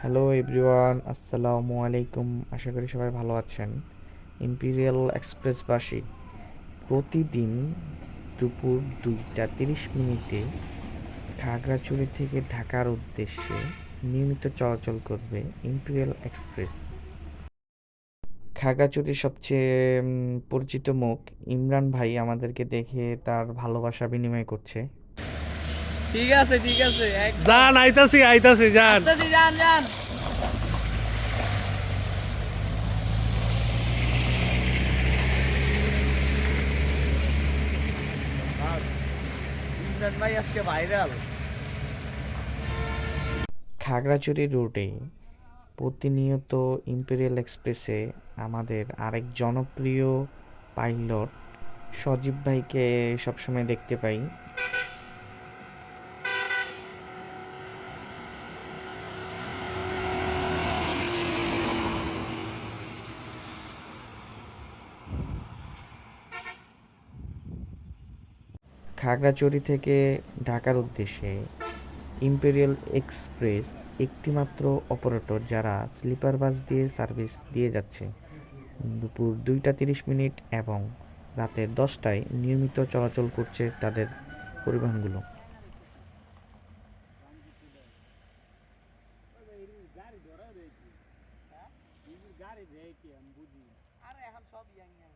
Hello everyone আসসালামু আলাইকুম আশা করি সবাই ভালো আছেন। ইম্পিরিয়াল এক্সপ্রেসবাসী প্রতিদিন দুপুর দুইটা তিরিশ মিনিটে খাগড়াছড়ি থেকে ঢাকার উদ্দেশ্যে নিয়মিত চলাচল করবে ইম্পিরিয়াল এক্সপ্রেস খাগড়াছড়ির সবচেয়ে পরিচিত মুখ ইমরান ভাই আমাদেরকে দেখে তার ভালোবাসা বিনিময় করছে। ঠিক আছে ঠিক আছে যান আইতাছি আইতাছি যান যান যান বাস, ভাই আজকে ভাইরাল খাগড়াছড়ি রুটে প্রতিনিয়ত ইম্পেরিয়াল এক্সপ্রেসে আমাদের আরেক জনপ্রিয় পাইলট সজীব ভাইকে সবসময় দেখতে পাই। খাগড়াছড়ি থেকে ঢাকার উদ্দেশ্যে ইম্পেরিয়াল এক্সপ্রেস একটিমাত্র অপারেটর যারা স্লিপার বাস দিয়ে সার্ভিস দিয়ে যাচ্ছে। দুপুর দুইটা তিরিশ মিনিট এবং রাতে দশটায় নিয়মিত চলাচল করছে তাদের পরিবহনগুলো। আরে এখন সব ইয়াং ইয়াং